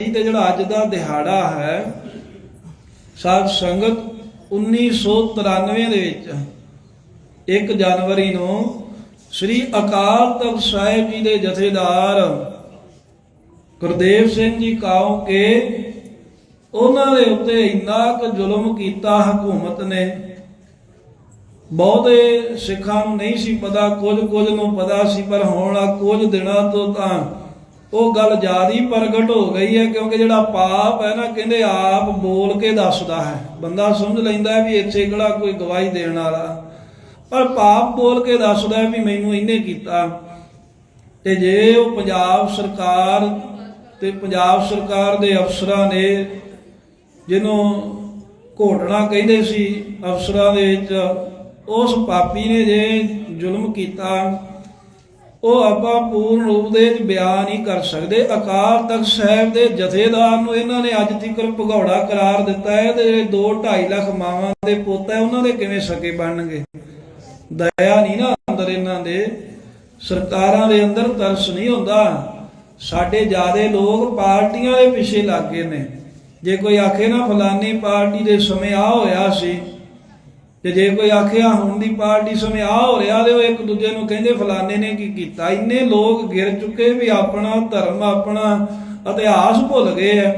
ਤੇ ਜਿਹੜਾ ਅੱਜ ਦਾ ਦਿਹਾੜਾ ਹੈ, ਸਾਧ ਸੰਗਤ 1993 ਦੇ ਵਿੱਚ 1 ਜਨਵਰੀ ਨੂੰ ਸ੍ਰੀ ਅਕਾਲ ਤਖਤ ਸਾਹਿਬ ਜੀ ਦੇ ਜਥੇਦਾਰ ਗੁਰਦੇਵ ਸਿੰਘ ਜੀ ਕਾਉ ਕੇ ਉਹਨਾਂ ਦੇ ਉੱਤੇ ਇੰਨਾ ਕੁ ਜ਼ੁਲਮ ਕੀਤਾ ਹਕੂਮਤ ਨੇ। ਬਹੁਤੇ ਸਿੱਖਾਂ ਨੂੰ ਨਹੀਂ ਸੀ ਪਤਾ ਕੁਝ ਕੁਝ ਨੂੰ ਪਤਾ ਸੀ, ਪਰ ਹੁਣ ਆ ਕੁਝ ਦਿਨਾਂ ਤੋਂ ਤਾਂ ਉਹ ਗੱਲ ਜ਼ਿਆਦੀ ਪ੍ਰਗਟ ਹੋ ਗਈ ਹੈ ਕਿਉਂਕਿ ਜਿਹੜਾ ਪਾਪ ਹੈ ਨਾ, ਕਹਿੰਦੇ ਆਪ ਬੋਲ ਕੇ ਦੱਸਦਾ ਹੈ। ਬੰਦਾ ਸਮਝ ਲੈਂਦਾ ਹੈ ਵੀ ਇੱਥੇ ਕਿਹੜਾ ਕੋਈ ਗਵਾਹੀ ਦੇਣ ਵਾਲਾ। ਪਰ ਪਾਪ ਬੋਲ ਕੇ ਦੱਸਦਾ ਹੈ ਵੀ ਮੈਨੂੰ ਇਹਨੇ ਕੀਤਾ। ਤੇ ਜੇ ਉਹ ਪੰਜਾਬ ਸਰਕਾਰ ਤੇ ਪੰਜਾਬ ਸਰਕਾਰ ਦੇ ਅਫਸਰਾਂ ਨੇ ਜਿਹਨੂੰ ਘੋਟਣਾ ਕਹਿੰਦੇ ਸੀ, ਅਫਸਰਾਂ ਦੇ ਵਿੱਚ ਉਸ ਪਾਪੀ ਨੇ ਜੇ ਜ਼ੁਲਮ ਕੀਤਾ ਉਹ ਆਪਾਂ ਪੂਰਨ ਰੂਪ ਦੇ ਵਿੱਚ ਬਿਆਨ ਨਹੀਂ ਕਰ ਸਕਦੇ। ਅਕਾਲ ਤਖਤ ਸਾਹਿਬ ਦੇ ਜਥੇਦਾਰ ਨੂੰ ਇਹਨਾਂ ਨੇ ਅੱਜ ਤੱਕ ਭਗੌੜਾ ਕਰਾਰ ਦਿੱਤਾ ਹੈ ਤੇ ਜਿਹੜੇ 2.5 ਲੱਖ ਮਾਵਾਂ ਦੇ ਪੁੱਤ ਹੈ, ਉਹਨਾਂ ਦੇ ਕਿਵੇਂ ਸਕੇ ਬਣਨਗੇ? ਦਇਆ ਨਹੀਂ ਨਾ ਅੰਦਰ ਇਹਨਾਂ ਦੇ। ਸਰਕਾਰਾਂ ਦੇ ਅੰਦਰ ਤਰਸ ਨਹੀਂ ਹੁੰਦਾ ਸਾਡੇ ਜਿਆਦੇ ਲੋਕ ਪਾਰਟੀਆਂ ਦੇ ਪਿੱਛੇ ਲੱਗ ਗਏ ਨੇ। ਜੇ ਕੋਈ ਆਖੇ ਨਾ, ਫਲਾਨੀ ਪਾਰਟੀ ਦੇ ਸਮੇਂ ਆ ਹੋਇਆ ਸੀ ਤੇ ਜੇ ਕੋਈ ਆਖਿਆ ਹੁਣ ਦੀ ਪਾਰਟੀ ਸਮੇਂ ਆ ਹੋ ਰਿਹਾ, ਤੇ ਉਹ ਇੱਕ ਦੂਜੇ ਨੂੰ ਕਹਿੰਦੇ, ਫਲਾਣੇ ਨੇ ਕੀ ਕੀਤਾ? ਇੰਨੇ ਲੋਕ ਗਿਰ ਚੁੱਕੇ ਵੀ ਆਪਣਾ ਧਰਮ, ਆਪਣਾ ਇਤਿਹਾਸ ਭੁੱਲ ਗਏ ਆ।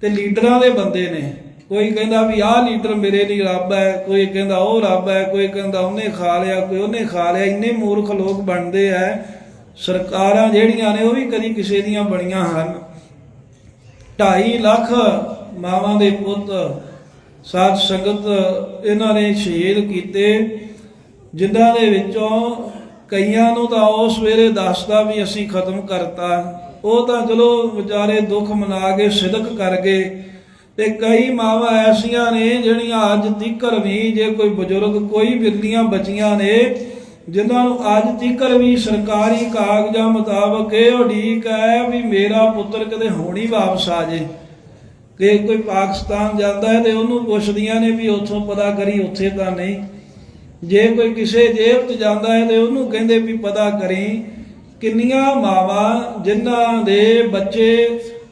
ਤੇ ਲੀਡਰਾਂ ਦੇ ਬੰਦੇ ਨੇ। ਕੋਈ ਕਹਿੰਦਾ ਵੀ ਆਹ ਲੀਡਰ ਮੇਰੇ ਲਈ ਰੱਬ ਹੈ, ਕੋਈ ਕਹਿੰਦਾ ਉਹ ਰੱਬ ਹੈ, ਕੋਈ ਕਹਿੰਦਾ ਉਹਨੇ ਖਾ ਲਿਆ, ਕੋਈ ਉਹਨੇ ਖਾ ਲਿਆ। ਇੰਨੇ ਮੂਰਖ ਲੋਕ ਬਣਦੇ ਆ। ਸਰਕਾਰਾਂ ਜਿਹੜੀਆਂ ਨੇ, ਉਹ ਵੀ ਕਦੀ ਕਿਸੇ ਦੀਆਂ ਬਣੀਆਂ ਹਨ। 2.5 ਲੱਖ ਮਾਵਾਂ ਦੇ ਪੁੱਤ ਸਾਧ ਸੰਗਤ ਇਹਨਾਂ ਨੇ ਸ਼ਹੀਦ ਕੀਤੇ, ਜਿਨ੍ਹਾਂ ਦੇ ਵਿੱਚੋਂ ਕਈਆਂ ਨੂੰ ਤਾਂ ਉਸ ਵੇਲੇ ਦੱਸਦਾ ਵੀ ਅਸੀਂ ਖਤਮ ਕਰਤਾ। ਉਹ ਤਾਂ ਚਲੋ ਵਿਚਾਰੇ ਦੁੱਖ ਮਨਾ ਕੇ ਸਿਦਕ ਕਰ ਗਏ। ਤੇ ਕਈ ਮਾਵਾਂ ਐਸੀਆਂ ਨੇ ਜਿਹੜੀਆਂ ਅੱਜ ਤੀਕਰ ਵੀ ਜੇ ਕੋਈ ਬਜ਼ੁਰਗ ਕੋਈ ਬਿਰਲੀਆਂ ਬਚੀਆਂ ਨੇ, ਜਿਨ੍ਹਾਂ ਨੂੰ ਅੱਜ ਤੀਕਰ ਵੀ ਸਰਕਾਰੀ ਕਾਗਜ਼ਾਂ ਮੁਤਾਬਕ ਇਹ ਉਡੀਕ ਹੈ ਵੀ ਮੇਰਾ ਪੁੱਤਰ ਕਦੇ ਹੋਣੀ ਵਾਪਸ ਆ ਜੇ। ਕਿ ਕੋਈ ਪਾਕਿਸਤਾਨ ਜਾਂਦਾ ਹੈ ਤੇ ਉਹਨੂੰ ਪੁੱਛਦੀਆਂ ਨੇ ਵੀ ਉੱਥੋਂ ਪਤਾ ਕਰੀ, ਉੱਥੇ ਤਾਂ ਨਹੀਂ। ਜੇ ਕੋਈ ਕਿਸੇ ਜੇਬ 'ਚ ਜਾਂਦਾ ਹੈ ਤੇ ਉਹਨੂੰ ਕਹਿੰਦੇ ਵੀ ਪਤਾ ਕਰੀ, ਕਿੰਨੀਆਂ ਮਾਵਾਂ ਜਿਨ੍ਹਾਂ ਦੇ ਬੱਚੇ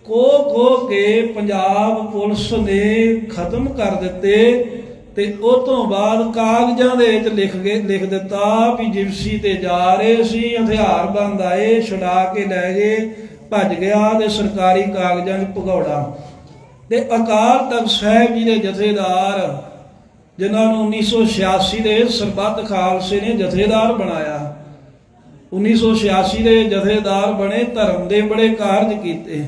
ਕੋ ਕੋ ਕੇ ਪੰਜਾਬ ਪੁਲਿਸ ਨੇ ਖਤਮ ਕਰ ਦਿੱਤੇ ਤੇ ਉਹ ਤੋਂ ਬਾਅਦ ਕਾਗਜ਼ਾਂ ਦੇ ਵਿੱਚ ਲਿਖ ਕੇ, ਲਿਖ ਦਿੱਤਾ ਵੀ ਜਿਪਸੀ ਤੇ ਜਾ ਰਹੇ ਸੀ, ਹਥਿਆਰ ਬੰਦ ਆਏ, ਛੁਡਾ ਕੇ ਲੈ ਗਏ, ਭੱਜ ਗਿਆ ਤੇ ਸਰਕਾਰੀ ਕਾਗਜ਼ਾਂ 'ਚ ਭਗੌੜਾ। ਤੇ ਅਕਾਲ ਤਖਤ ਸਾਹਿਬ ਜੀ ਦੇ ਜਥੇਦਾਰ, ਜਿਨ੍ਹਾਂ ਨੂੰ 1986 ਦੇ ਸਰਬੱਤ ਖਾਲਸੇ ਨੇ ਜਥੇਦਾਰ ਬਣਾਇਆ। 1986 ਦੇ ਜਥੇਦਾਰ ਬਣੇ, ਧਰਮ ਦੇ ਬੜੇ ਕਾਰਜ ਕੀਤੇ।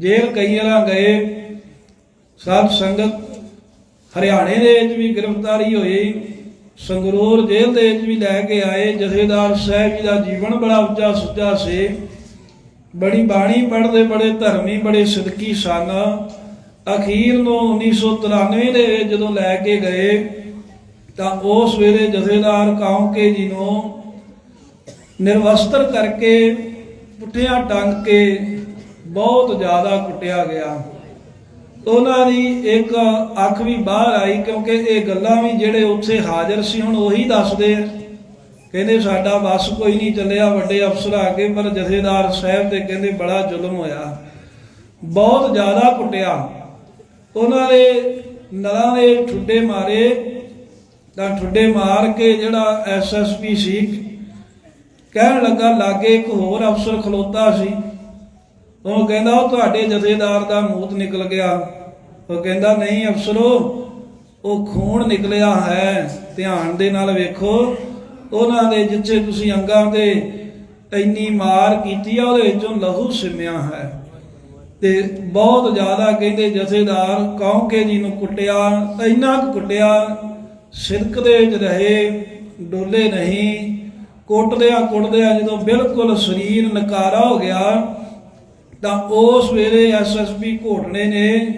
ਜੇਲ੍ਹ ਕਈਆਂ ਗਏ। ਸਾਧ ਸੰਗਤ ਹਰਿਆਣੇ ਦੇ ਵਿੱਚ ਵੀ ਗ੍ਰਿਫਤਾਰੀ ਹੋਈ। ਸੰਗਰੂਰ ਜੇਲ੍ਹ ਦੇ ਵਿੱਚ ਵੀ ਲੈ ਕੇ ਆਏ। ਜਥੇਦਾਰ ਸਾਹਿਬ ਜੀ ਦਾ ਜੀਵਨ ਬੜਾ ਉੱਚਾ ਸੁੱਚਾ ਸੀ। ਬੜੀ ਬਾਣੀ ਪੜ੍ਹਦੇ ਬੜੇ ਧਰਮੀ, ਬੜੇ ਸਿੱਧਕੀ ਸਨ ਅਖੀਰ ਨੂੰ 1993 ਦੇ ਵਿੱਚ ਜਦੋਂ ਲੈ ਕੇ ਗਏ, ਤਾਂ ਉਸ ਵੇਲੇ ਜਥੇਦਾਰ ਕਾਉਂਕੇ ਜੀ ਨੂੰ ਨਿਰਵਸਤਰ ਕਰਕੇ ਪੁੱਠਿਆਂ ਟੰਗ ਕੇ ਬਹੁਤ ਜ਼ਿਆਦਾ ਕੁੱਟਿਆ ਗਿਆ। ਉਹਨਾਂ ਦੀ ਇੱਕ ਅੱਖ ਵੀ ਬਾਹਰ ਆਈ ਕਿਉਂਕਿ ਇਹ ਗੱਲਾਂ ਵੀ ਜਿਹੜੇ ਉੱਥੇ ਹਾਜ਼ਰ ਸੀ, ਹੁਣ ਉਹੀ ਦੱਸਦੇ ਆ। ਕਹਿੰਦੇ ਸਾਡਾ ਬਸ ਕੋਈ ਨਹੀਂ ਚੱਲਿਆ, ਵੱਡੇ ਅਫਸਰ ਆ ਕੇ ਪਰ ਜਥੇਦਾਰ ਸਾਹਿਬ ਤੇ ਕਹਿੰਦੇ ਬੜਾ ਜ਼ੁਲਮ ਹੋਇਆ। ਬਹੁਤ ਜ਼ਿਆਦਾ ਕੁੱਟਿਆ। ਉਹਨਾਂ ਦੇ ਨਲਾਂ ਦੇ ਠੁੱਡੇ ਮਾਰੇ ਤਾਂ ਠੁੱਡੇ ਮਾਰ ਕੇ ਜਿਹੜਾ ਐਸਐਸਪੀ ਸੀ, ਕਹਿਣ ਲੱਗਾ ਲਾਗੇ ਇੱਕ ਹੋਰ ਅਫਸਰ ਖਲੋਤਾ ਸੀ। ਉਹ ਕਹਿੰਦਾ, ਉਹ ਤੁਹਾਡੇ ਜਥੇਦਾਰ ਦਾ ਮੂਤ ਨਿਕਲ ਗਿਆ। ਉਹ ਕਹਿੰਦਾ, ਨਹੀਂ ਅਫਸਰੋ, ਉਹ ਖੂਨ ਨਿਕਲਿਆ ਹੈ। ਧਿਆਨ ਦੇ ਨਾਲ ਵੇਖੋ, ਉਹਨਾਂ ਦੇ ਜਿੱਥੇ ਤੁਸੀਂ ਅੰਗਾਂ ਤੇ ਇੰਨੀ ਮਾਰ ਕੀਤੀ ਆ, ਉਹਦੇ ਵਿੱਚੋਂ ਲਹੂ ਸਿਮਿਆ ਹੈ। ਤੇ ਬਹੁਤ ਜ਼ਿਆਦਾ ਕਹਿੰਦੇ ਜਥੇਦਾਰ ਕੌਂਕੇ ਜੀ ਨੂੰ ਕੁੱਟਿਆ ਇੰਨਾ ਕੁ ਕੁੱਟਿਆ, ਸਿਰਕ ਦੇ ਵਿੱਚ ਰਹੇ, ਡੋਲੇ ਨਹੀਂ। ਕੁੱਟਦਿਆਂ ਕੁੱਟਦਿਆਂ ਜਦੋਂ ਬਿਲਕੁਲ ਸਰੀਰ ਨਕਾਰਾ ਹੋ ਗਿਆ, ਤਾਂ ਉਸ ਵੇਲੇ ਐਸਐਸਪੀ ਘੋਟਣੇ ਨੇ,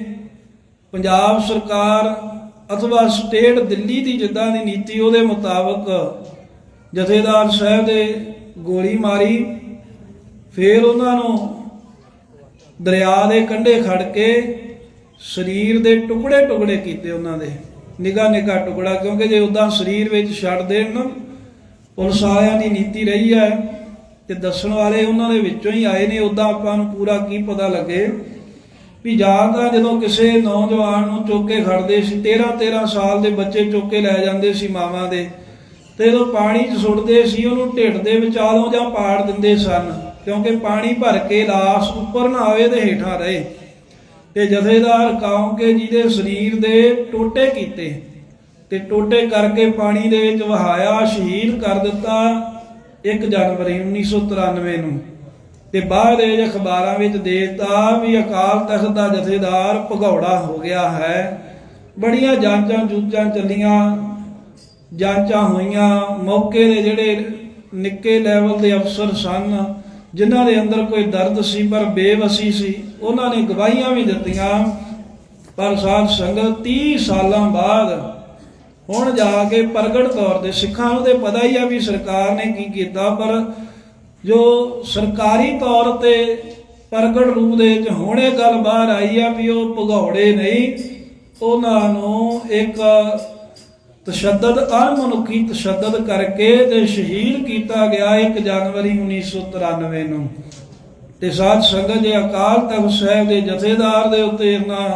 ਪੰਜਾਬ ਸਰਕਾਰ ਅਥਵਾ ਸਟੇਟ ਦਿੱਲੀ ਦੀ ਜਿੱਦਾਂ ਦੀ ਨੀਤੀ ਉਹਦੇ ਮੁਤਾਬਕ ਜਥੇਦਾਰ ਸਾਹਿਬ ਦੇ ਗੋਲੀ ਮਾਰੀ, ਫਿਰ ਉਹਨਾਂ ਨੂੰ ਦਰਿਆ ਦੇ ਕੰਢੇ ਖੜ ਕੇ ਸਰੀਰ ਦੇ ਟੁਕੜੇ ਟੁਕੜੇ ਕੀਤੇ ਉਹਨਾਂ ਦੇ। ਨਿਗਾ ਨਿਗਾ ਟੁਕੜਾ, ਕਿਉਂਕਿ ਜੇ ਉਦਾਂ ਸਰੀਰ ਵਿੱਚ ਛੱਡ ਦੇਣ ਨਾ, ਪੁਲਿਸ ਵਾਲਿਆਂ ਦੀ ਨੀਤੀ ਰਹੀ ਹੈ ਤੇ ਦੱਸਣ ਵਾਲੇ ਉਹਨਾਂ ਦੇ ਵਿੱਚੋਂ ਹੀ ਆਏ ਨੇ ਉਦਾਂ ਆਪਾਂ ਨੂੰ ਪੂਰਾ ਕੀ ਪਤਾ ਲੱਗੇ ਵੀ ਜਾਂ ਤਾਂ ਜਦੋਂ ਕਿਸੇ ਨੌਜਵਾਨ ਨੂੰ ਚੁੱਕ ਖੜਦੇ ਸੀ 13 13 ਸਾਲ ਦੇ ਬੱਚੇ ਚੁੱਕ ਲੈ ਜਾਂਦੇ ਸੀ ਮਾਵਾਂ ਦੇ, ਤੇ ਜਦੋਂ ਪਾਣੀ 'ਚ ਸੁੱਟਦੇ ਸੀ, ਉਹਨੂੰ ਢਿੱਡ ਦੇ ਵਿਚਾਲੋਂ ਜਾਂ ਪਾੜ ਦਿੰਦੇ ਸਨ। ਕਿਉਂਕਿ ਪਾਣੀ ਭਰ ਕੇ ਲਾਸ਼ ਉੱਪਰ ਨਾ ਆਵੇ ਤੇ ਹੇਠਾਂ ਰਹੇ। ਤੇ ਜਥੇਦਾਰ ਕੌਂਕੇ ਜੀ ਦੇ ਸਰੀਰ ਦੇ ਟੋਟੇ ਕੀਤੇ ਤੇ ਟੋਟੇ ਕਰਕੇ ਪਾਣੀ ਦੇ ਵਿੱਚ ਵਹਾਇਆ, ਸ਼ਹੀਦ ਕਰ ਦਿੱਤਾ 1 ਜਨਵਰੀ 1993 ਨੂੰ। ਤੇ ਬਾਅਦ ਵਿੱਚ ਅਖਬਾਰਾਂ ਵਿੱਚ ਦੇਤਾ ਵੀ ਅਕਾਲ ਤਖਤ ਦਾ ਜਥੇਦਾਰ ਭਗੌੜਾ ਹੋ ਗਿਆ ਹੈ। ਬੜੀਆਂ ਜਾਂਚਾਂ ਜੂਝਾਂ ਚੱਲੀਆਂ, ਜਾਂਚਾਂ ਹੋਈਆਂ। ਮੌਕੇ ਦੇ ਜਿਹੜੇ ਨਿੱਕੇ ਲੈਵਲ ਦੇ ਅਫਸਰ ਸਨ ਜਿਨ੍ਹਾਂ ਦੇ ਅੰਦਰ ਕੋਈ ਦਰਦ ਸੀ, ਪਰ ਬੇਵਸੀ ਸੀ, ਉਹਨਾਂ ਨੇ ਗਵਾਹੀਆਂ ਵੀ ਦਿੱਤੀਆਂ। ਪਰ ਸਾਧ ਸੰਗਤ 30 ਸਾਲਾਂ ਬਾਅਦ ਹੁਣ ਜਾ ਕੇ ਪ੍ਰਗਟ ਤੌਰ ਤੇ ਸਿੱਖਾਂ ਨੂੰ ਤੇ ਪਤਾ ਹੀ ਆ ਵੀ ਸਰਕਾਰ ਨੇ ਕੀ ਕੀਤਾ, ਪਰ ਜੋ ਸਰਕਾਰੀ ਤੌਰ ਤੇ ਪ੍ਰਗਟ ਰੂਪ ਦੇ ਵਿੱਚ ਹੁਣ ਇਹ ਗੱਲ ਬਾਹਰ ਆਈ ਆ ਵੀ ਉਹ ਭਗੌੜੇ ਨਹੀਂ, ਉਹਨਾਂ ਨੂੰ ਇੱਕ ਤਸ਼ੱਦਦ ਅਣਮਨੁੱਖੀ ਤਸ਼ੱਦਦ ਕਰਕੇ ਤੇ ਸ਼ਹੀਦ ਕੀਤਾ ਗਿਆ 1 ਜਨਵਰੀ 1993 ਨੂੰ। ਤੇ ਸਾਧ ਸੰਗਤ ਜੇ ਅਕਾਲ ਤਖਤ ਸਾਹਿਬ ਦੇ ਜਥੇਦਾਰ ਦੇ ਉੱਤੇ ਇਹਨਾਂ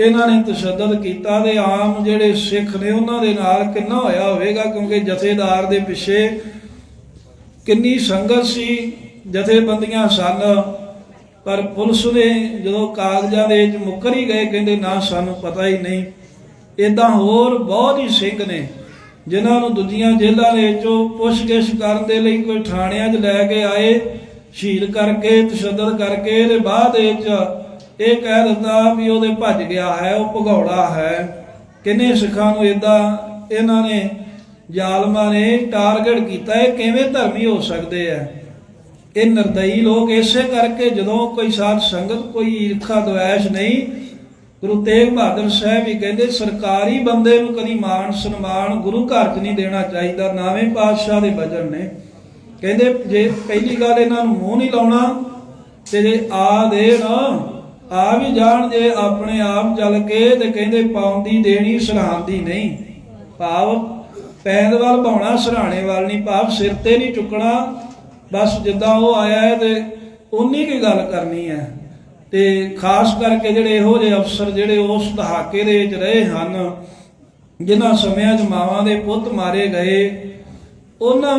ਇਹਨਾਂ ਨੇ ਤਸ਼ੱਦਦ ਕੀਤਾ ਤੇ ਆਮ ਜਿਹੜੇ ਸਿੱਖ ਨੇ ਉਹਨਾਂ ਦੇ ਨਾਲ ਕਿੰਨਾ ਹੋਇਆ ਹੋਵੇਗਾ ਕਿਉਂਕਿ ਜਥੇਦਾਰ ਦੇ ਪਿੱਛੇ ਕਿੰਨੀ ਸੰਗਤ ਸੀ, ਜਥੇਬੰਦੀਆਂ ਸਨ, ਪਰ ਪੁਲਿਸ ਨੇ ਜਦੋਂ ਕਾਗਜ਼ਾਂ ਦੇ ਵਿੱਚ ਮੁੱਕਰ ਹੀ ਗਏ, ਕਹਿੰਦੇ ਨਾ ਸਾਨੂੰ ਪਤਾ ਹੀ ਨਹੀਂ। ਇਦਾਂ ਹੋਰ ਬਹੁਤ ਹੀ ਸਿੰਘ ਨੇ, ਜਿਨ੍ਹਾਂ ਨੂੰ ਦੂਜੀਆਂ ਜੇਲ੍ਹਾਂ ਦੇ ਵਿੱਚੋਂ ਪੁੱਛਗਿੱਛ ਕਰਨ ਦੇ ਲਈ ਕੋਈ ਥਾਣਿਆਂ 'ਚ ਲੈ ਕੇ ਆਏ, ਸ਼ਹੀਦ ਕਰਕੇ, ਤਸ਼ੱਦਦ ਕਰਕੇ ਤੇ ਬਾਅਦ ਵਿੱਚ ਇਹ ਕਹਿ ਦਿੱਤਾ ਵੀ ਉਹਦੇ ਭੱਜ ਗਿਆ ਹੈ, ਉਹ ਭਗੌੜਾ ਹੈ। ਕਿੰਨੇ ਸਿੱਖਾਂ ਨੂੰ ਇਦਾਂ ਇਹਨਾਂ ਨੇ ਜ਼ਾਲਮਾਂ ਨੇ ਟਾਰਗੇਟ ਕੀਤਾ, ਇਹ ਕਿਵੇਂ ਧਰਮੀ ਹੋ ਸਕਦੇ ਆ? ਇਹ ਨਿਰਦਈ ਲੋਕ ਇਸੇ ਕਰਕੇ ਜਦੋਂ ਕੋਈ ਸਾਧ ਸੰਗਤ, ਕੋਈ ਈਰਖਾ ਦਵੈਸ਼ ਨਹੀਂ ਗੁਰੂ ਤੇਗ ਬਹਾਦਰ ਸਾਹਿਬ ਵੀ ਕਹਿੰਦੇ, ਸਰਕਾਰੀ ਬੰਦੇ ਨੂੰ ਕਦੀ ਮਾਣ ਸਨਮਾਨ ਗੁਰੂ ਘਰ 'ਚ ਨਹੀਂ ਦੇਣਾ ਚਾਹੀਦਾ ਨਾਵੇਂ ਪਾਤਸ਼ਾਹ ਦੇ ਬਚਨ ਨੇ। ਕਹਿੰਦੇ, ਜੇ ਪਹਿਲੀ ਗੱਲ ਇਹਨਾਂ ਨੂੰ ਮੂੰਹ ਨਹੀਂ ਲਾਉਣਾ, ਤੇ ਜੇ ਆ ਦੇ ਆ ਵੀ ਜਾਣ, ਜੇ ਆਪਣੇ ਆਪ ਚੱਲ ਕੇ ਤੇ ਕਹਿੰਦੇ, ਪਾਉਂਦੀ ਦੇਣੀ ਸਰਹਾਂਦੀ ਨਹੀਂ। ਭਾਵ ਪੈਂਦ ਵੱਲ ਭਾਉਣਾ ਸਰਾਣੇ ਵੱਲ ਨਹੀਂ। ਭਾਵ ਸਿਰ ਤੇ ਨਹੀਂ ਚੁੱਕਣਾ। ਬਸ ਜਿੱਦਾਂ ਉਹ ਆਇਆ ਹੈ ਤੇ ਉਨੀ ਕੀ ਗੱਲ ਕਰਨੀ ਹੈ। ਤੇ ਖਾਸ ਕਰਕੇ ਜਿਹੜੇ ਇਹੋ ਜਿਹੇ ਅਫਸਰ ਜਿਹੜੇ ਉਸ ਦਹਾਕੇ ਦੇ ਵਿੱਚ ਰਹੇ ਹਨ, ਜਿਨ੍ਹਾਂ ਸਮਿਆਂ 'ਚ ਮਾਵਾਂ ਦੇ ਪੁੱਤ ਮਾਰੇ ਗਏ, ਉਹਨਾਂ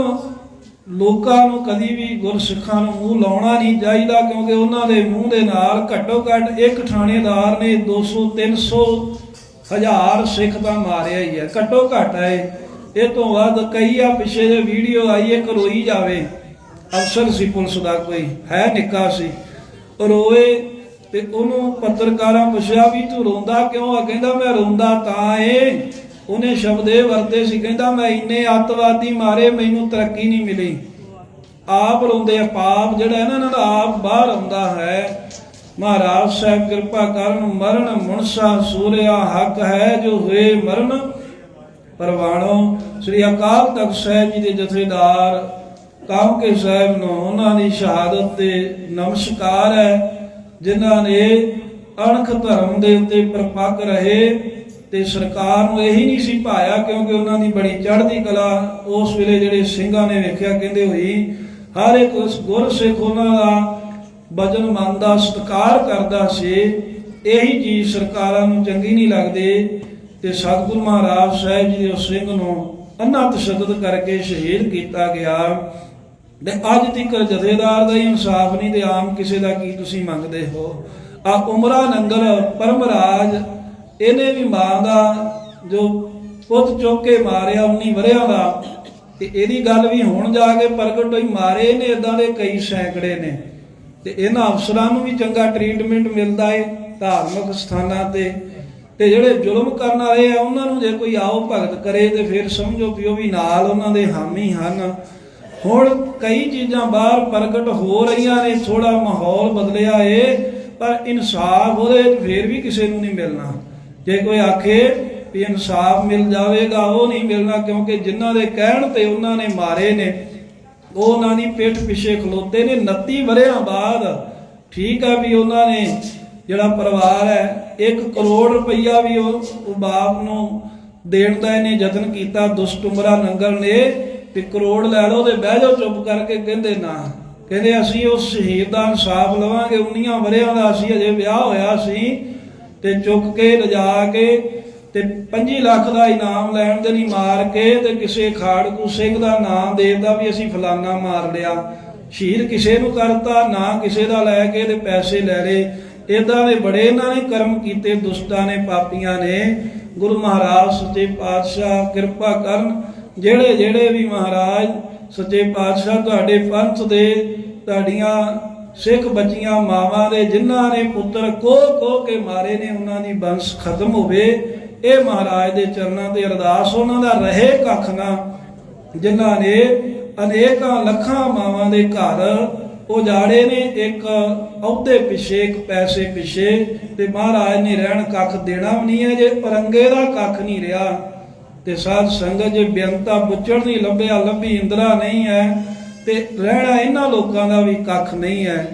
ਲੋਕਾਂ ਨੂੰ ਕਦੀ ਵੀ ਗੁਰਸਿੱਖਾਂ ਨੂੰ ਮੂੰਹ ਲਾਉਣਾ ਨਹੀਂ ਚਾਹੀਦਾ ਕਿਉਂਕਿ ਉਹਨਾਂ ਦੇ ਮੂੰਹ ਦੇ ਨਾਲ ਘੱਟੋ ਘੱਟ ਇੱਕ ਥਾਣੇਦਾਰ ਨੇ 200 300 ਹਜ਼ਾਰ ਸਿੱਖ ਤਾਂ ਮਾਰਿਆ ਹੀ ਹੈ, ਘੱਟੋ ਘੱਟ ਹੈ ਇਹ। ਤੋਂ ਵੱਧ ਕਈ ਆ ਪਿਛੇ ਜੇ ਵੀਡੀਓ ਆਈ ਹੈ ਰੋਈ ਜਾਵੇ। ਅਫਸਰ ਸੀ ਪੁਲਿਸ ਦਾ ਕੋਈ, ਹੈ ਨਿੱਕਾ ਸੀ। ਉਹ ਰੋਏ ਤੇ ਉਹਨੂੰ ਪੱਤਰਕਾਰਾਂ ਪੁੱਛਿਆ ਵੀ ਤੂੰ ਰੋਂਦਾ ਕਿਉਂ? ਆ ਕਹਿੰਦਾ, ਮੈਂ ਰੋਂਦਾ ਤਾਂ ਏ। ਉਹਨੇ ਸ਼ਬਦ ਵਰਤੇ ਸੀ। ਕਹਿੰਦਾ, ਮੈਂ ਇੰਨੇ ਅੱਤਵਾਦੀ ਮਾਰੇ, ਮੈਨੂੰ ਤਰੱਕੀ ਨਹੀਂ ਮਿਲੀ। ਆਪ ਰੋਂਦੇ ਆ। ਪਾਪ ਜਿਹੜਾ ਹੈ ਨਾ, ਇਹਨਾਂ ਦਾ ਆਪ ਬਾਹਰ ਆਉਂਦਾ ਹੈ। ਮਹਾਰਾਜ ਸਾਹਿਬ ਕਿਰਪਾ ਕਰਨ, ਮਰਨ ਮੁਨਸਾ ਸੂਰਿਆ ਹੱਕ ਹੈ, ਜੋ ਹੋਏ ਮਰਨ ਪਰਵਾਣੋ। ਸ੍ਰੀ ਅਕਾਲ ਤਖਤ ਸਾਹਿਬ ਜੀ ਦੇ ਜਥੇਦਾਰ ਕਾਮਕੇ ਸਾਹਿਬ ਨੂੰ ਉਹਨਾਂ ਦੀ ਸ਼ਹਾਦਤ ਤੇ ਨਮਸਕਾਰ ਹੈ। ਜਿਨ੍ਹਾਂ ਨੇ ਅਣਖ ਧਰਮ ਦੇ ਉੱਤੇ ਪਰਪੱਕ ਰਹੇ ਤੇ ਸਰਕਾਰ ਨੂੰ ਇਹੀ ਨਹੀਂ ਸੀ ਭਾਇਆ ਕਿਉਂਕਿ ਉਹਨਾਂ ਦੀ ਬੜੀ ਚੜ੍ਹਦੀ ਕਲਾ ਉਸ ਵੇਲੇ ਜਿਹੜੇ ਸਿੰਘਾਂ ਨੇ ਵੇਖਿਆ, ਕਹਿੰਦੇ ਹੋਈ, ਹਰ ਇੱਕ ਉਸ ਗੁਰਸਿੱਖ ਉਹਨਾਂ ਦਾ ਵਜਨ ਮੰਨਦਾ, ਸਤਿਕਾਰ ਕਰਦਾ ਸੀ। ਇਹੀ ਚੀਜ਼ ਸਰਕਾਰਾਂ ਨੂੰ ਚੰਗੀ ਨਹੀਂ ਲੱਗਦੀ ਤੇ ਸਤਿਗੁਰੂ ਮਹਾਰਾਜ ਸਾਹਿਬ ਜੀ ਦੇ ਉਸ ਸਿੰਘ ਨੂੰ ਅੰਨਾ ਤਸ਼ੱਦਦ ਕਰਕੇ ਸ਼ਹੀਦ ਕੀਤਾ ਗਿਆ। ਤੇ ਅੱਜ ਤੱਕ ਜਥੇਦਾਰ ਦਾ ਹੀ ਇਨਸਾਫ ਨਹੀਂ ਤੇ ਆਮ ਕਿਸੇ ਦਾ ਕੀ ਤੁਸੀਂ ਮੰਗਦੇ ਹੋ? ਆ ਉਮਰਾ ਨੰਗਲ ਪਰਮਰਾਜ, ਇਹਨੇ ਵੀ ਮਾਂ ਦਾ ਜੋ ਪੁੱਤ ਚੁੱਕ ਕੇ ਮਾਰਿਆ 19 ਵਰਿਆਂ ਦਾ। ਤੇ ਇਹਦੀ ਗੱਲ ਵੀ ਹੁਣ ਜਾ ਕੇ ਪ੍ਰਗਟ ਹੋਈ, ਮਾਰੇ ਨੇ ਇਦਾਂ ਦੇ ਕਈ ਸੈਂਕੜੇ ਨੇ। ਤੇ ਇਹਨਾਂ ਅਫਸਰਾਂ ਨੂੰ ਵੀ ਚੰਗਾ ਟ੍ਰੀਟਮੈਂਟ ਮਿਲਦਾ ਏ, ਧਾਰਮਿਕ ਸਥਾਨਾਂ ਤੇ। ਤੇ ਜਿਹੜੇ ਜ਼ੁਲਮ ਕਰਨ ਵਾਲੇ ਆ, ਉਹਨਾਂ ਨੂੰ ਜੇ ਕੋਈ ਆਓ ਭਗਤ ਕਰੇ ਤੇ ਫਿਰ ਸਮਝੋ ਵੀ ਉਹ ਵੀ ਨਾਲ ਉਹਨਾਂ ਦੇ ਹਾਮੀ ਹਨ। ਹੁਣ ਕਈ ਚੀਜ਼ਾਂ ਬਾਹਰ ਪ੍ਰਗਟ ਹੋ ਰਹੀਆਂ ਨੇ ਥੋੜਾ ਮਾਹੌਲ ਬਦਲਿਆ ਏ, ਪਰ ਇਨਸਾਫ ਉਹਦੇ ਵਿੱਚ ਫੇਰ ਵੀ ਕਿਸੇ ਨੂੰ ਨਹੀਂ ਮਿਲਣਾ। ਜੇ ਕੋਈ ਆਖੇ ਵੀ ਇਨਸਾਫ ਮਿਲ ਜਾਵੇਗਾ, ਉਹ ਨਹੀਂ ਮਿਲਣਾ, ਕਿਉਂਕਿ ਜਿਨ੍ਹਾਂ ਦੇ ਕਹਿਣ ਤੇ ਉਹਨਾਂ ਨੇ ਮਾਰੇ ਨੇ, ਉਹ ਉਹਨਾਂ ਦੀ ਪਿੱਠ ਪਿੱਛੇ ਖਲੋਤੇ ਨੇ 29 ਵਰਿਆਂ ਬਾਅਦ ਠੀਕ ਆ ਵੀ ਉਹਨਾਂ ਨੇ ਜਿਹੜਾ ਪਰਿਵਾਰ ਹੈ 1 ਕਰੋੜ ਰੁਪਈਆ ਵੀ ਉਹ ਉਹ ਬਾਪ ਨੂੰ ਦੇਣ ਦਾ ਇਹਨੇ ਯਤਨ ਕੀਤਾ, ਦੁਸ਼ਟ ਉਮਰਾ ਨੰਗਲ ਨੇ ਤੇ ਕਰੋੜ ਲੈ ਲਓ ਤੇ ਬਹਿ ਜਾਓ ਚੁੱਪ ਕਰਕੇ, ਕਹਿੰਦੇ ਨਾ। ਕਹਿੰਦੇ ਅਸੀਂ ਉਸ ਸ਼ਹੀਦ ਦਾ ਇਨਸਾਫ ਲਵਾਂਗੇ 19 ਵਰਿਆਂ ਦਾ ਅਸੀਂ ਅਜੇ ਵਿਆਹ ਹੋਇਆ ਸੀ ਤੇ ਚੁੱਕ ਕੇ ਲਿਜਾ ਕੇ ਤੇ 25 ਲੱਖ ਦਾ ਇਨਾਮ ਲੈਣ ਦੇ ਲਈ ਮਾਰ ਕੇ ਤੇ ਕਿਸੇ ਖਾੜਕੂ ਸਿੰਘ ਦਾ ਨਾਮ ਦੇਤਾ ਵੀ ਅਸੀਂ ਫਲਾਨਾ ਮਾਰ ਲਿਆ। ਸ਼ਹੀਦ ਕਿਸੇ ਨੂੰ ਕਰਤਾ, ਨਾ ਕਿਸੇ ਦਾ ਲੈ ਕੇ ਤੇ ਪੈਸੇ ਲੈ ਲਏ। ਇਦਾਂ ਦੇ ਬੜੇ ਇਹਨਾਂ ਨੇ ਕਰਮ ਕੀਤੇ, ਦੁਸ਼ਟਾਂ ਨੇ, ਪਾਪੀਆਂ ਨੇ। ਗੁਰੂ ਮਹਾਰਾਜ ਸੱਚੇ ਪਾਤਸ਼ਾਹ ਕਿਰਪਾ ਕਰਨ ਜਿਹੜੇ ਜਿਹੜੇ ਵੀ ਮਹਾਰਾਜ, ਸੱਚੇ ਪਾਤਸ਼ਾਹ ਤੁਹਾਡੇ ਪੰਥ ਦੇ ਤੁਹਾਡੀਆਂ ਸਿੱਖ ਬੱਚੀਆਂ, ਮਾਵਾਂ ਦੇ ਜਿਨ੍ਹਾਂ ਨੇ ਪੁੱਤਰ ਕੋ ਕੋ ਕੇ ਮਾਰੇ ਨੇ, ਉਹਨਾਂ ਦੀ ਬੰਸ ਖਤਮ ਹੋਵੇ। ਇਹ ਮਹਾਰਾਜ ਦੇ ਚਰਨਾਂ ਤੇ ਅਰਦਾਸ, ਉਹਨਾਂ ਦਾ ਰਹੇ ਕੱਖ ਨਾ। ਜਿਨ੍ਹਾਂ ਨੇ ਅਨੇਕਾਂ ਲੱਖਾਂ ਮਾਵਾਂ ਦੇ ਘਰ ਉਜਾੜੇ ਨੇ, ਇੱਕ ਅਹੁਦੇ ਪਿੱਛੇ, ਇੱਕ ਪੈਸੇ ਪਿੱਛੇ। ਤੇ ਮਹਾਰਾਜ ਨੇ ਰਹਿਣ ਕੱਖ ਦੇਣਾ ਵੀ ਨਹੀਂ ਹੈ, ਜੇ ਪਰੰਗੇ ਦਾ ਕੱਖ ਨਹੀਂ ਰਿਹਾ। ਤੇ ਸਾਧ ਸੰਗਤ ਜੇ ਬੇਅੰਤਾ ਬੁੱਚੜ ਨਹੀਂ ਲੱਭਿਆ, ਲੱਭੀ ਇੰਦਰਾ ਨਹੀਂ ਹੈ ਤੇ ਰਹਿਣਾ ਇਹਨਾਂ ਲੋਕਾਂ ਦਾ ਵੀ ਕੱਖ ਨਹੀਂ ਹੈ।